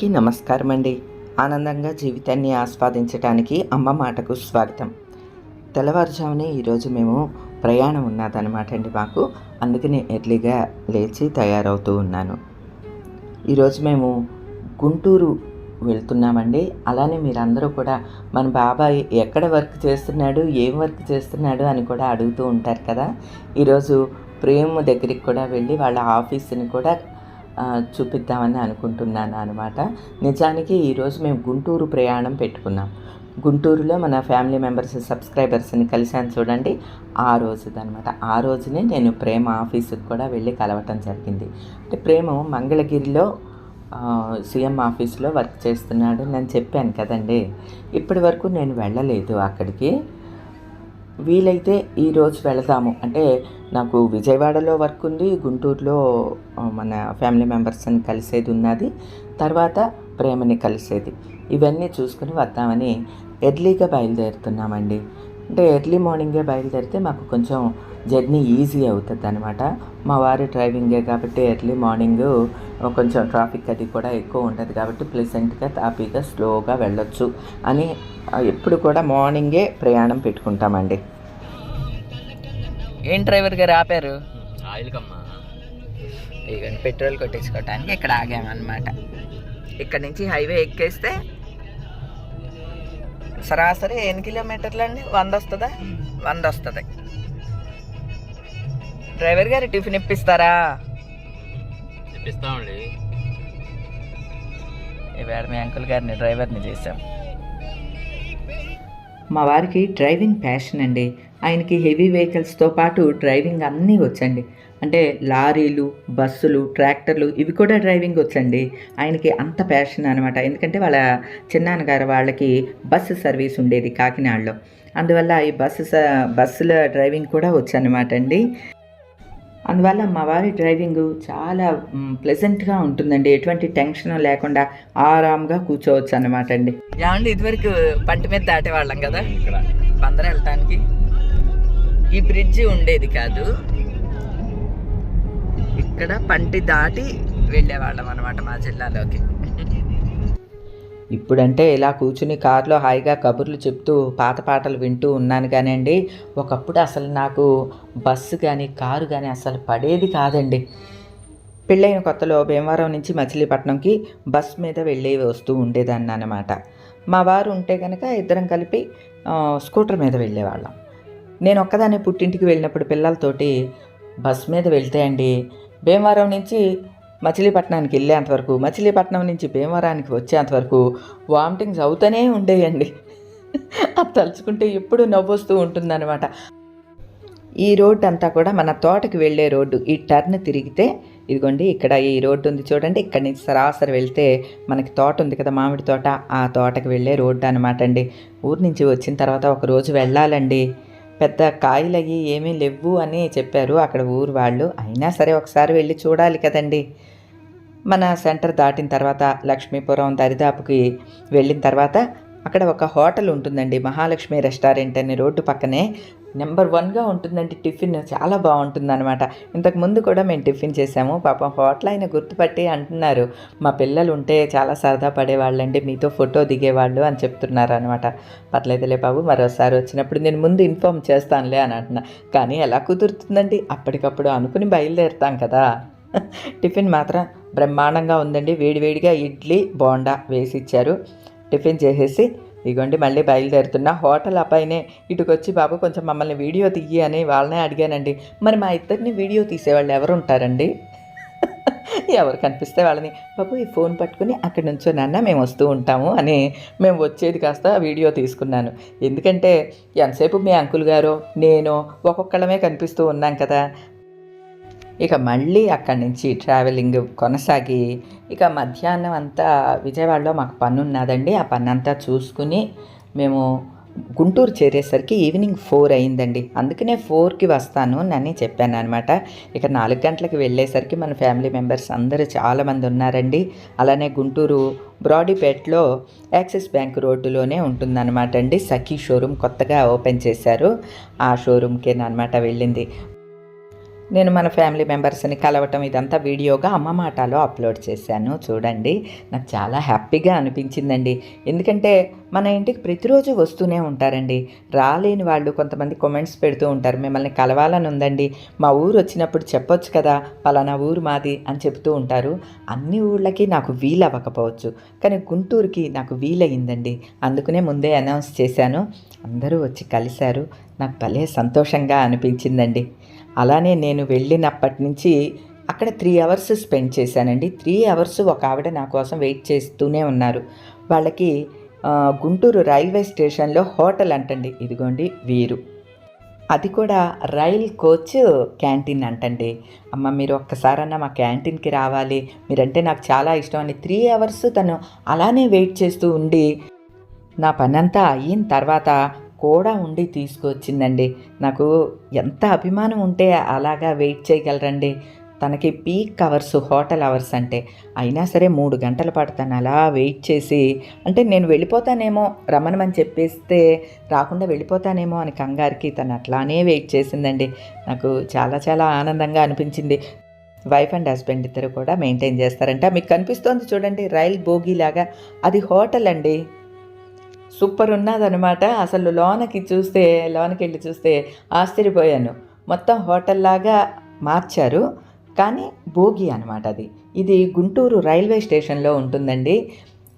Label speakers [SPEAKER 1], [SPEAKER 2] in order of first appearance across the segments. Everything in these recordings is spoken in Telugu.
[SPEAKER 1] అందరికీ నమస్కారం అండి ఆనందంగా జీవితాన్ని ఆస్వాదించడానికి అమ్మ మాటకు స్వాగతం. తెల్లవారుజామునే ఈరోజు మేము ప్రయాణం ఉన్నదనమాట అండి మాకు. అందుకనే ఎర్లీగా లేచి తయారవుతూ ఉన్నాను. ఈరోజు మేము గుంటూరు వెళ్తున్నామండి. అలానే మీరందరూ కూడా మన బాబాయ్ ఎక్కడ వర్క్ చేస్తున్నాడు ఏం వర్క్ చేస్తున్నాడు అని కూడా అడుగుతూ ఉంటారు కదా. ఈరోజు ప్రేమ్ దగ్గరికి కూడా వెళ్ళి వాళ్ళ ఆఫీస్ని కూడా చూపిద్దామని అనుకుంటున్నాను అనమాట నిజానికి ఈరోజు మేము గుంటూరు ప్రయాణం పెట్టుకున్నాం. గుంటూరులో మన ఫ్యామిలీ మెంబర్స్ సబ్స్క్రైబర్స్ని కలిశాను చూడండి. ఆ రోజుదనమాట ఆ రోజునే నేను ప్రేమ ఆఫీసుకు కూడా వెళ్ళి కలవటం జరిగింది. అంటే ప్రేమ మంగళగిరిలో సీఎం ఆఫీస్లో వర్క్ చేస్తున్నాడు నేను చెప్పాను కదండి. ఇప్పటి వరకు నేను వెళ్ళలేదు అక్కడికి. వీలైతే ఈరోజు వెళదాము. అంటే నాకు విజయవాడలో వర్క్ ఉంది గుంటూరులో మన ఫ్యామిలీ మెంబర్స్ని కలిసేది ఉన్నది తర్వాత ప్రేమని కలిసేది. ఇవన్నీ చూసుకుని వద్దామని ఎర్లీగా బయలుదేరుతున్నామండి. అంటే ఎర్లీ మార్నింగే బయలుదేరితే మాకు కొంచెం జర్నీ ఈజీ అవుతుంది అనమాట మా వారి డ్రైవింగే కాబట్టి ఎర్లీ మార్నింగ్ కొంచెం ట్రాఫిక్ అది కూడా ఎక్కువ ఉంటుంది కాబట్టి ప్లెజెంట్గా తాపీగా స్లోగా వెళ్ళొచ్చు అని ఎప్పుడు కూడా మార్నింగే ప్రయాణం పెట్టుకుంటామండి. ఏం డ్రైవర్ గారు ఆపారు?
[SPEAKER 2] ఆయిల్ కమ్మా
[SPEAKER 1] ఇక పెట్రోల్ కొట్టించుకోవటానికి ఇక్కడ ఆగామన్నమాట. ఇక్కడ నుంచి హైవే ఎక్కేస్తే సరాసరి ఎన్ని కిలోమీటర్లు అండి వంద వస్తుందా వంద వస్తుంది డ్రైవర్ గారు టిఫిన్ ఇప్పిస్తారా?
[SPEAKER 2] తెప్పిస్తామండి
[SPEAKER 1] ఇవాళ మీ అంకుల్ గారిని డ్రైవర్ని చేశాం. మా వారికి డ్రైవింగ్ ప్యాషన్ అండి. ఆయనకి హెవీ వెహికల్స్తో పాటు డ్రైవింగ్ అన్నీ వచ్చండి. అంటే లారీలు బస్సులు ట్రాక్టర్లు ఇవి కూడా డ్రైవింగ్ వచ్చండి. ఆయనకి అంత ప్యాషన్ అనమాట ఎందుకంటే వాళ్ళ చిన్నాన్నగారు వాళ్ళకి బస్సు సర్వీస్ ఉండేది కాకినాడలో. అందువల్ల ఈ బస్సు బస్సుల డ్రైవింగ్ కూడా వచ్చనమాట అండి. అందువల్ల మా వారి డ్రైవింగ్ చాలా ప్లెజెంట్గా ఉంటుందండి. ఎటువంటి టెన్షన్ లేకుండా ఆరాంగా కూర్చోవచ్చు అనమాట అండి. ఏమండి ఇదివరకు పంట మీద దాటేవాళ్ళం కదా?
[SPEAKER 2] ఇక్కడ
[SPEAKER 1] బందర వెళ్ళటానికి ఈ బ్రిడ్జి ఉండేది కాదు. ఇక్కడ పంటి దాటి వెళ్ళేవాళ్ళం అనమాట మా జిల్లాలోకి. ఇప్పుడంటే ఇలా కూర్చుని కారులో హాయిగా కబుర్లు చెప్తూ పాత పాటలు వింటూ ఉన్నాను కానివ్వండి ఒకప్పుడు అసలు నాకు బస్సు కానీ కారు కానీ అసలు పడేది కాదండి. పెళ్ళైన కొత్తలో భీమవరం నుంచి మచిలీపట్నంకి బస్ మీద వెళ్ళి వస్తూ ఉండేదాన్ని అనమాట మా వారు ఉంటే కనుక ఇద్దరం కలిపి స్కూటర్ మీద వెళ్ళేవాళ్ళం. నేను ఒక్కదాన్ని పుట్టింటికి వెళ్ళినప్పుడు పిల్లలతోటి బస్ మీద వెళ్తే అండి భీమవరం నుంచి మచిలీపట్నానికి వెళ్ళేంతవరకు మచిలీపట్నం నుంచి భీమవరానికి వచ్చేంతవరకు వామిటింగ్స్ అవుతూనే ఉండేయండి. అది తలుచుకుంటే ఎప్పుడు నవ్వొస్తూ ఉంటుందన్నమాట. ఈ రోడ్డు అంతా కూడా మన తోటకి వెళ్ళే రోడ్డు. ఈ టర్న్ తిరిగితే ఇదిగోండి ఇక్కడ ఈ రోడ్డు ఉంది చూడండి ఇక్కడి నుంచి సరాసరి వెళ్తే మనకి తోట ఉంది కదా మామిడి తోట. ఆ తోటకి వెళ్ళే రోడ్డు అనమాట అండి. ఊరు నుంచి వచ్చిన తర్వాత ఒక రోజు వెళ్ళాలండి. పెద్ద కాయలు అయ్యి ఏమీ లేవు అని చెప్పారు అక్కడ ఊరు వాళ్ళు. అయినా సరే ఒకసారి వెళ్ళి చూడాలి కదండి. మన సెంటర్ దాటిన తర్వాత లక్ష్మీపురం దరిదాపుకి వెళ్ళిన తర్వాత అక్కడ ఒక హోటల్ ఉంటుందండి మహాలక్ష్మి రెస్టారెంట్ అని రోడ్డు పక్కనే. నెంబర్ వన్గా ఉంటుందండి టిఫిన్ చాలా బాగుంటుంది అనమాట ఇంతకు ముందు కూడా మేము టిఫిన్ చేసాము పాపం హోటల్ ఆయన గుర్తుపట్టి అంటున్నారు మా పిల్లలు ఉంటే చాలా సరదా పడేవాళ్ళండి మీతో ఫోటో దిగేవాళ్ళు అని చెప్తున్నారు అనమాట పర్లేదులే బాబు మరోసారి వచ్చినప్పుడు నేను ముందు ఇన్ఫామ్ చేస్తానులే అని అంటున్నా. కానీ ఎలా కుదురుతుందండి? అప్పటికప్పుడు అనుకుని బయలుదేరుతాం కదా. టిఫిన్ మాత్రం బ్రహ్మాండంగా ఉందండి. వేడివేడిగా ఇడ్లీ బోండా వేసి ఇచ్చారు టిఫిన్ చేసేసి ఇగోండి మళ్ళీ బయలుదేరుతున్నా. హోటల్ అబ్బాయినే ఇటుకొచ్చి బాబు కొంచెం మమ్మల్ని వీడియో తీయి అని వాళ్ళనే అడిగానండి. మరి మా ఇద్దరిని వీడియో తీసేవాళ్ళు ఎవరు ఉంటారండి ఎవరు కనిపిస్తే వాళ్ళని బాబు ఈ ఫోన్ పట్టుకుని అక్కడి నుంచో నాన్న మేము వస్తూ ఉంటాము అని మేము వచ్చేది కాస్త వీడియో తీసుకున్నాను. ఎందుకంటే ఎంతసేపు మీ అంకుల్ గారు నేను ఒక్కొక్కళ్ళమే కనిపిస్తూ ఉన్నాం కదా. ఇక మళ్ళీ అక్కడి నుంచి ట్రావెలింగ్ కొనసాగి ఇక మధ్యాహ్నం అంతా విజయవాడలో మాకు పని ఉన్నదండి ఆ పని అంతా చూసుకుని మేము గుంటూరు చేరేసరికి ఈవినింగ్ ఫోర్ అయిందండి. అందుకనే ఫోర్కి వస్తాను అని చెప్పాను అనమాట ఇక నాలుగు గంటలకు వెళ్ళేసరికి మన ఫ్యామిలీ మెంబర్స్ అందరూ చాలామంది ఉన్నారండి. అలానే గుంటూరు బ్రాడీపేట్లో యాక్సిస్ బ్యాంక్ రోడ్డులోనే ఉంటుందన్నమాట అండి. సఖీ షోరూమ్ కొత్తగా ఓపెన్ చేశారు. ఆ షోరూమ్కేనమాట వెళ్ళింది. నేను మన ఫ్యామిలీ మెంబర్స్ని కలవటం ఇదంతా వీడియోగా అమ్మ మాటలో అప్లోడ్ చేశాను. చూడండి నాకు చాలా హ్యాపీగా అనిపించిందండి. ఎందుకంటే మన ఇంటికి ప్రతిరోజు వస్తూనే ఉంటారండి. రాలేని వాళ్ళు కొంతమంది కామెంట్స్ పెడుతూ ఉంటారు. మిమ్మల్ని కలవాలని ఉందండి. మా ఊరు వచ్చినప్పుడు చెప్పొచ్చు కదా పలానా ఊరు మాది అని చెప్తూ ఉంటారు. అన్ని ఊళ్ళకి నాకు వీలవ్వకపోవచ్చు. కానీ గుంటూరుకి నాకు వీలయ్యిందండి. అందుకనే ముందే అనౌన్స్ చేశాను. అందరూ వచ్చి కలిశారు. నాకు భలే సంతోషంగా అనిపించిందండి. అలానే నేను వెళ్ళినప్పటి నుంచి అక్కడ త్రీ అవర్స్ స్పెండ్ చేశానండి. త్రీ అవర్స్ ఒక ఆవిడ నా కోసం వెయిట్ చేస్తూనే ఉన్నారు. వాళ్ళకి గుంటూరు రైల్వే స్టేషన్లో హోటల్ అంటండి. ఇదిగోండి వీరు. అది కూడా రైల్ కోచ్ క్యాంటీన్ అంటండి. అమ్మ మీరు ఒక్కసారన్నా మా క్యాంటీన్కి రావాలి. మీరంటే నాకు చాలా ఇష్టం అని త్రీ అవర్స్ తను అలానే వెయిట్ చేస్తూ ఉండి నా పనంతా అయిన తర్వాత కూడా ఉండి తీసుకొచ్చిందండి. నాకు ఎంత అభిమానం ఉంటే అలాగా వెయిట్ చేయగలరండి. తనకి పీక్ అవర్స్ హోటల్ అవర్స్ అంటే. అయినా సరే మూడు గంటల పాటు తను అలా వెయిట్ చేసి అంటే నేను వెళ్ళిపోతానేమో రమ్మనమని చెప్పేస్తే రాకుండా వెళ్ళిపోతానేమో అని కంగారికి తను అట్లానే వెయిట్ చేసిందండి. నాకు చాలా చాలా ఆనందంగా అనిపించింది. వైఫ్ అండ్ హస్బెండ్ ఇద్దరు కూడా మెయింటైన్ చేస్తారంట. మీకు కనిపిస్తోంది చూడండి రైల్ బోగి లాగా అది హోటల్ అండి. సూపర్ ఉన్నదనమాట అసలు లోనకి చూస్తే లోనకి వెళ్ళి చూస్తే ఆశ్చర్యపోయాను. మొత్తం హోటల్లాగా మార్చారు. కానీ భోగి అనమాట అది. ఇది గుంటూరు రైల్వే స్టేషన్లో ఉంటుందండి.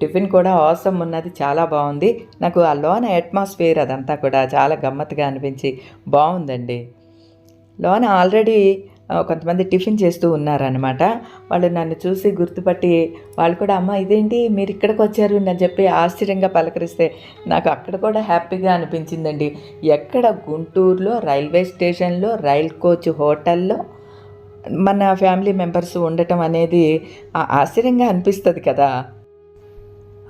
[SPEAKER 1] టిఫిన్ కూడా అవసరం ఉన్నది చాలా బాగుంది. నాకు ఆ లోన అట్మాస్ఫియర్ అదంతా కూడా చాలా గమ్మత్తుగా అనిపించి బాగుందండి. లోన ఆల్రెడీ కొంతమంది టిఫిన్ చేస్తూ ఉన్నారనమాట వాళ్ళు నన్ను చూసి గుర్తుపట్టి వాళ్ళు కూడా అమ్మ ఇదేంటి? మీరు ఇక్కడికి వచ్చారు అని చెప్పి ఆశ్చర్యంగా పలకరిస్తే నాకు అక్కడ కూడా హ్యాపీగా అనిపించిందండి. ఎక్కడ? గుంటూరులో రైల్వే స్టేషన్లో రైల్ కోచ్ హోటల్లో. మన ఫ్యామిలీ మెంబర్స్ ఉండటం అనేది ఆశ్చర్యంగా అనిపిస్తుంది కదా.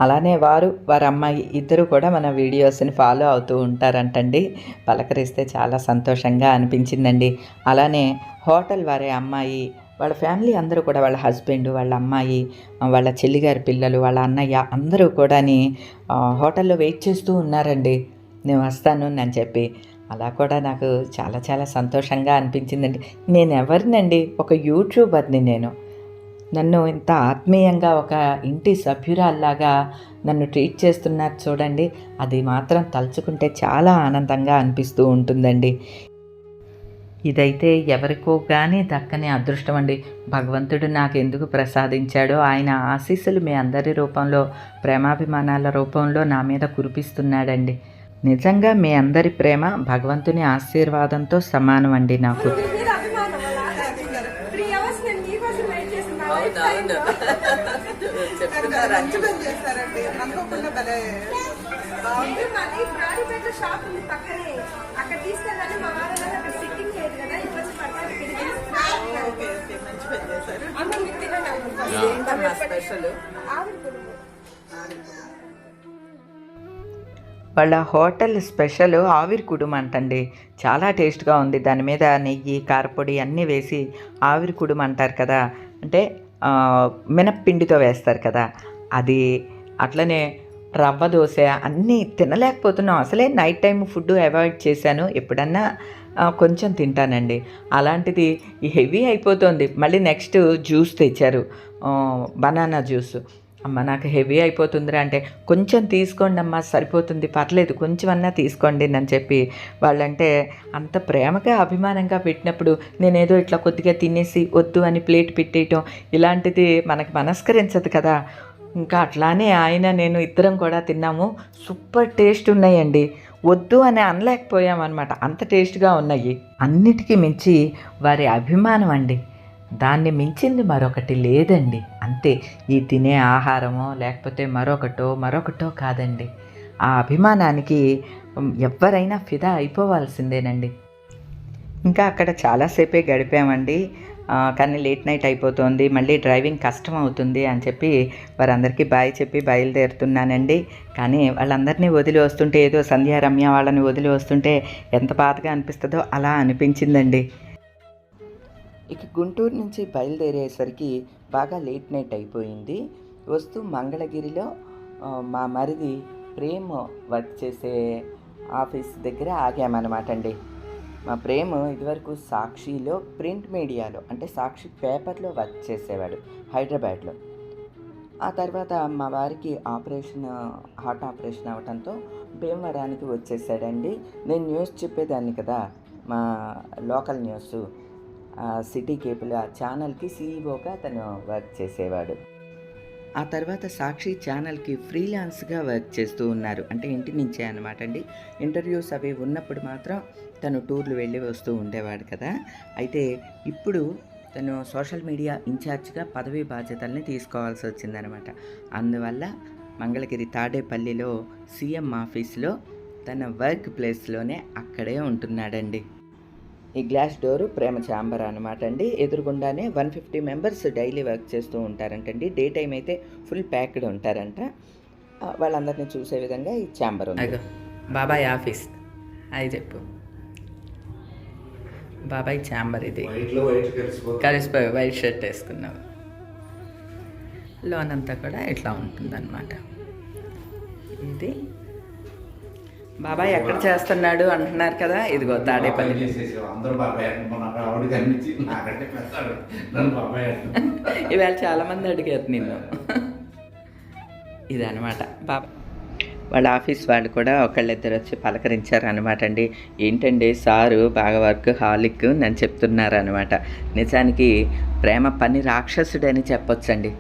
[SPEAKER 1] అలానే వారు వారి అమ్మాయి ఇద్దరు కూడా మన వీడియోస్ని ఫాలో అవుతూ ఉంటారంటండి. పలకరిస్తే చాలా సంతోషంగా అనిపించిందండి. అలానే హోటల్ వారి అమ్మాయి వాళ్ళ ఫ్యామిలీ అందరూ కూడా వాళ్ళ హస్బెండ్ వాళ్ళ అమ్మాయి వాళ్ళ చెల్లిగారి పిల్లలు వాళ్ళ అన్నయ్య అందరూ కూడాని హోటల్లో వెయిట్ చేస్తూ ఉన్నారండి. నేను వస్తాను అని చెప్పి. అలా కూడా నాకు చాలా చాలా సంతోషంగా అనిపించిందండి. నేను ఎవరినండి ఒక యూట్యూబర్ని నేను. నన్ను ఇంత ఆత్మీయంగా ఒక ఇంటి సభ్యురాల్లాగా నన్ను ట్రీట్ చేస్తున్నారు చూడండి. అది మాత్రం తలుచుకుంటే చాలా ఆనందంగా అనిపిస్తూ ఉంటుందండి. ఇదైతే ఎవరికో కానీ దక్కని అదృష్టం అండి. భగవంతుడు నాకు ఎందుకు ప్రసాదించాడో ఆయన ఆశీస్సులు మీ అందరి రూపంలో ప్రేమాభిమానాల రూపంలో నా మీద కురిపిస్తున్నాడండి. నిజంగా మీ అందరి ప్రేమ భగవంతుని ఆశీర్వాదంతో సమానం అండి నాకు.
[SPEAKER 3] ఏంటమ్మా స్పెషల్.
[SPEAKER 1] వాళ్ళ హోటల్ స్పెషల్ ఆవిరి కుడుమ అంటండి. చాలా టేస్ట్గా ఉంది. దాని మీద నెయ్యి కారపొడి అన్నీ వేసి ఆవిరి కుడుమ అంటారు కదా. అంటే మినప్పిండితో వేస్తారు కదా అది అట్లనే రవ్వ దోశ అన్నీ తినలేకపోతున్నాం. అసలే నైట్ టైం ఫుడ్ అవాయిడ్ చేశాను. ఎప్పుడన్నా కొంచెం తింటానండి. అలాంటిది హెవీ అయిపోతుంది. మళ్ళీ నెక్స్ట్ జ్యూస్ తెచ్చారు. బనానా జ్యూస్ అమ్మ నాకు హెవీ అయిపోతుందిరా అంటే కొంచెం తీసుకోండి అమ్మా సరిపోతుంది పర్లేదు కొంచెం అన్నా తీసుకోండి అని చెప్పి వాళ్ళంటే అంత ప్రేమగా అభిమానంగా పెట్టినప్పుడు నేనేదో ఇట్లా కొద్దిగా తినేసి వద్దు అని ప్లేట్ పెట్టేయటం ఇలాంటిది మనకి మనస్కరించదు కదా. ఇంకా అట్లానే ఆయన నేను ఇద్దరం కూడా తిన్నాము. సూపర్ టేస్ట్ ఉన్నాయండి. వద్దు అని అనలేకపోయామన్నమాట. అంత టేస్ట్గా ఉన్నాయి. అన్నిటికీ మించి వారి అభిమానం అండి. దాన్ని మించింది మరొకటి లేదండి. అంతే ఈ తినే ఆహారమో లేకపోతే మరొకటో మరొకటో కాదండి. ఆ అభిమానానికి ఎవరైనా ఫిదా అయిపోవాల్సిందేనండి. ఇంకా అక్కడ చాలాసేపే గడిపామండి. కానీ లేట్ నైట్ అయిపోతుంది మళ్ళీ డ్రైవింగ్ కష్టం అవుతుంది అని చెప్పి వారందరికీ బాయ్ చెప్పి బయలుదేరుతున్నానండి. కానీ వాళ్ళందరినీ వదిలి వస్తుంటే ఏదో సంధ్యా రమ్య వాళ్ళని వదిలి వస్తుంటే ఎంత బాధగా అనిపిస్తుందో అలా అనిపించిందండి. ఇక గుంటూరు నుంచి బయలుదేరేసరికి బాగా లేట్ నైట్ అయిపోయింది. వస్తూ మంగళగిరిలో మా మరిది ప్రేమ్ వర్క్ చేసే ఆఫీస్ దగ్గర ఆగామన్నమాట అండి. మా ప్రేమ ఇదివరకు సాక్షిలో ప్రింట్ మీడియాలో అంటే సాక్షి పేపర్లో వర్క్ చేసేవాడు హైదరాబాద్లో. ఆ తర్వాత మా వారికి ఆపరేషన్ హార్ట్ ఆపరేషన్ అవడంతో భీమవరానికి వచ్చేసాడండి. నేను న్యూస్ చెప్పేదాన్ని కదా మా లోకల్ న్యూస్. సిటీ కేబుల్ ఆ ఛానల్కి సీఈఓగా తను వర్క్ చేసేవాడు. ఆ తర్వాత సాక్షి ఛానల్కి ఫ్రీలాన్స్గా వర్క్ చేస్తూ ఉన్నారు. అంటే ఇంటి నుంచే అనమాట అండి. ఇంటర్వ్యూస్ అవి ఉన్నప్పుడు మాత్రం తను టూర్లు వెళ్ళి వస్తూ ఉండేవాడు కదా. అయితే ఇప్పుడు తను సోషల్ మీడియా ఇన్ఛార్జ్గా పదవీ బాధ్యతల్ని తీసుకోవాల్సి వచ్చిందనమాట అందువల్ల మంగళగిరి తాడేపల్లిలో సీఎం ఆఫీస్లో తన వర్క్ ప్లేస్లోనే అక్కడే ఉంటున్నాడండి. ఈ గ్లాస్ డోరు ప్రేమ ఛాంబర్ అనమాట అండి. ఎదురుగుండానే one fifty members daily work చేస్తూ ఉంటారంటండి. డే టైం అయితే ఫుల్ ప్యాక్డ్ ఉంటారంట. వాళ్ళందరినీ చూసే విధంగా ఈ ఛాంబర్ ఉంది. బాబాయ్ ఆఫీస్. అది చెప్పు. బాబాయ్ ఛాంబర్ ఇది. కలిసిపోయి వైట్ షర్ట్ వేసుకున్నావు. లోన్ అంతా కూడా ఇట్లా ఉంటుందన్నమాట. ఇది బాబాయ్ ఎక్కడ చేస్తున్నాడు అంటున్నారు కదా ఇదిగో తాడేపల్లి.
[SPEAKER 4] నన్ను
[SPEAKER 1] ఇవాళ చాలా మంది అడిగారు నిన్ను. ఇదనమాట బాబా వాళ్ళ ఆఫీస్ వాళ్ళు కూడా ఒకళ్ళిద్దరు వచ్చి పలకరించారు అనమాట అండి. ఏంటండి సారు బాగా వర్క్ హాలిక్ అని చెప్తున్నారు అనమాట నిజానికి ప్రేమ పని రాక్షసుడని చెప్పొచ్చండి.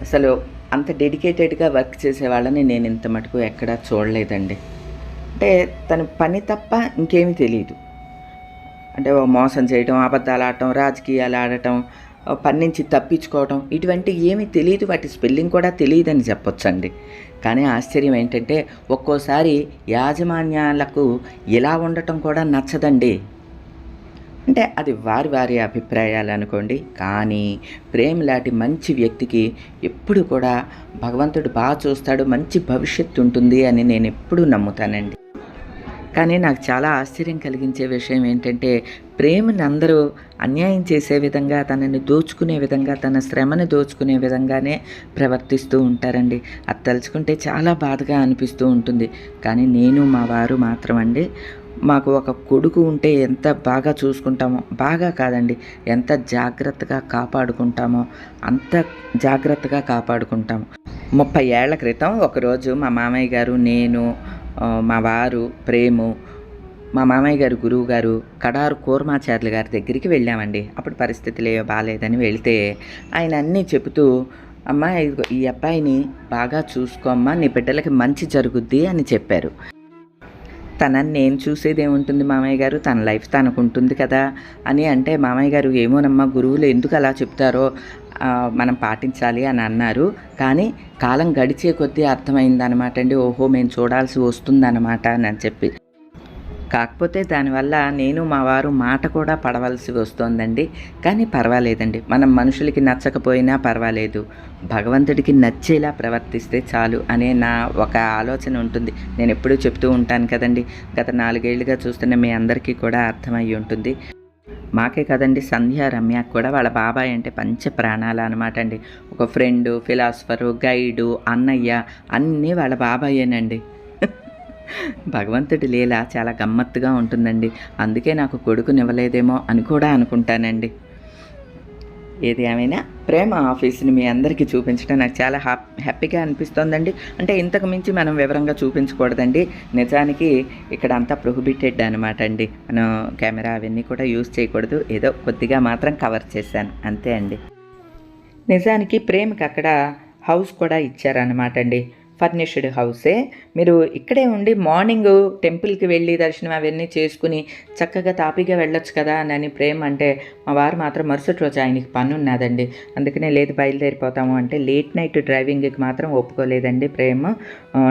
[SPEAKER 1] అసలు అంత డెడికేటెడ్గా వర్క్ చేసే వాళ్ళని నేను ఇంత మటుకు ఎక్కడా చూడలేదండి. అంటే తన పని తప్ప ఇంకేమీ తెలియదు అంటే మోసం చేయటం అబద్ధాలు ఆడటం రాజకీయాలు ఆడటం పని నుంచి తప్పించుకోవటం ఇటువంటి ఏమీ తెలియదు వాటి స్పెల్లింగ్ కూడా తెలియదని చెప్పొచ్చండి. కానీ ఆశ్చర్యం ఏంటంటే ఒక్కోసారి యాజమాన్యాలకు ఇలా ఉండటం కూడా నచ్చదండి. అంటే అది వారి వారి అభిప్రాయాలు అనుకోండి. కానీ ప్రేమ్ లాంటి మంచి వ్యక్తికి ఎప్పుడు కూడా భగవంతుడు బాగా చూస్తాడు మంచి భవిష్యత్తు ఉంటుంది అని నేను ఎప్పుడూ నమ్ముతానండి. కానీ నాకు చాలా ఆశ్చర్యం కలిగించే విషయం ఏంటంటే ప్రేమని అందరూ అన్యాయం చేసే విధంగా తనని దోచుకునే విధంగా తన శ్రమని దోచుకునే విధంగానే ప్రవర్తిస్తూ ఉంటారండి. అది తలుచుకుంటే చాలా బాధగా అనిపిస్తూ ఉంటుంది. కానీ నేను మా వారు మాత్రం అండి మాకు ఒక కొడుకు ఉంటే ఎంత బాగా చూసుకుంటామో బాగా కాదండి ఎంత జాగ్రత్తగా కాపాడుకుంటామో అంత జాగ్రత్తగా కాపాడుకుంటాము. ముప్పై ఏళ్ళ క్రితం ఒకరోజు మా మామయ్య గారు నేను మా వారు ప్రేము మా మామయ్య గారు గురువు గారు కడారు కూర్మాచార్యులు గారి దగ్గరికి వెళ్ళామండి. అప్పుడు పరిస్థితులు ఏవో బాగాలేదని వెళితే ఆయన అన్నీ చెబుతూ అమ్మా ఈ అబ్బాయిని బాగా చూసుకోమ్మా నీ బిడ్డలకి మంచి జరుగుద్ది అని చెప్పారు. తనని నేను చూసేది ఏముంటుంది మామయ్య గారు? తన లైఫ్ తనకు ఉంటుంది కదా అని అంటే మామయ్య గారు ఏమోనమ్మా గురువులు ఎందుకు అలా చెప్తారో మనం పాటించాలి అని అన్నారు. కానీ కాలం గడిచే కొద్దీ అర్థమైందనమాట అండి. ఓహో మేము చూడాల్సి వస్తుందన్నమాట అని చెప్పి. కాకపోతే దానివల్ల నేను మా వారు మాట కూడా పడవలసి వస్తోందండి. కానీ పర్వాలేదండి. మనం మనుషులకి నచ్చకపోయినా పర్వాలేదు. భగవంతుడికి నచ్చేలా ప్రవర్తిస్తే చాలు అనే నా ఒక ఆలోచన ఉంటుంది. నేను ఎప్పుడూ చెప్తూ ఉంటాను కదండి. గత నాలుగేళ్ళుగా చూస్తున్న మీ అందరికీ కూడా అర్థమయ్యి ఉంటుంది. మాకే కదండి సంధ్య రమ్య కూడా వాళ్ళ బాబాయ్ అంటే పంచ ప్రాణాలు అనమాట అండి. ఒక ఫ్రెండు ఫిలాసఫరు గైడు అన్నయ్య అన్నీ వాళ్ళ బాబాయేనండి. భగవంతుడి లీల చాలా గమ్మత్తుగా ఉంటుందండి. అందుకే నాకు కొడుకునివ్వలేదేమో అని కూడా అనుకుంటానండి. ఏది ఏమైనా? ప్రేమ ఆఫీస్ని మీ అందరికీ చూపించడం నాకు చాలా హ్యాపీ హ్యాపీగా అనిపిస్తోందండి. అంటే ఇంతకు మించి మనం వివరంగా చూపించకూడదండి. నిజానికి ఇక్కడ అంతా ప్రొహిబిటెడ్ అనమాట అండి. మనం కెమెరా అవన్నీ కూడా యూజ్ చేయకూడదు. ఏదో కొద్దిగా మాత్రం కవర్ చేశాను. అంతే అండి. నిజానికి ప్రేమకి అక్కడ హౌస్ కూడా ఇచ్చారనమాట అండి. ఫర్నిష్డ్ హౌసే. మీరు ఇక్కడే ఉండి మార్నింగ్ టెంపుల్కి వెళ్ళి దర్శనం అవన్నీ చేసుకుని చక్కగా తాపీగా వెళ్ళొచ్చు కదా అని ప్రేమ అంటే మా వారు మాత్రం మరుసటి రోజు ఆయనకి పని ఉన్నదండి అందుకనే లేదు బయలుదేరిపోతాము అంటే లేట్ నైట్ డ్రైవింగ్కి మాత్రం ఒప్పుకోలేదండి ప్రేమ.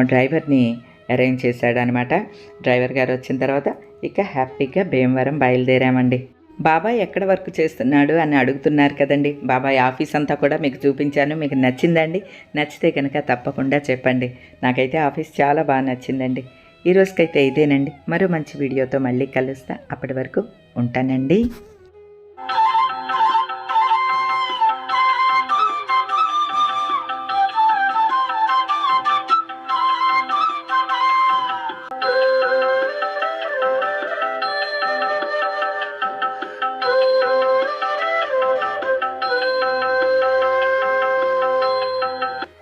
[SPEAKER 1] డ్రైవర్ని అరేంజ్ చేశాడనమాట. డ్రైవర్ గారు వచ్చిన తర్వాత ఇక హ్యాపీగా భీమవరం బయలుదేరామండి. బాబాయ్ ఎక్కడ వర్క్ చేస్తున్నాడు అని అడుగుతున్నారు కదండి. బాబాయ్ ఆఫీస్ అంతా కూడా మీకు చూపించాను మీకు నచ్చిందండి. నచ్చితే కనుక తప్పకుండా చెప్పండి. నాకైతే ఆఫీస్ చాలా బాగా నచ్చిందండి. ఈ రోజుకైతే ఇదేనండి. మరో మంచి వీడియోతో మళ్ళీ కలుస్తా. అప్పటి వరకు ఉంటానండి.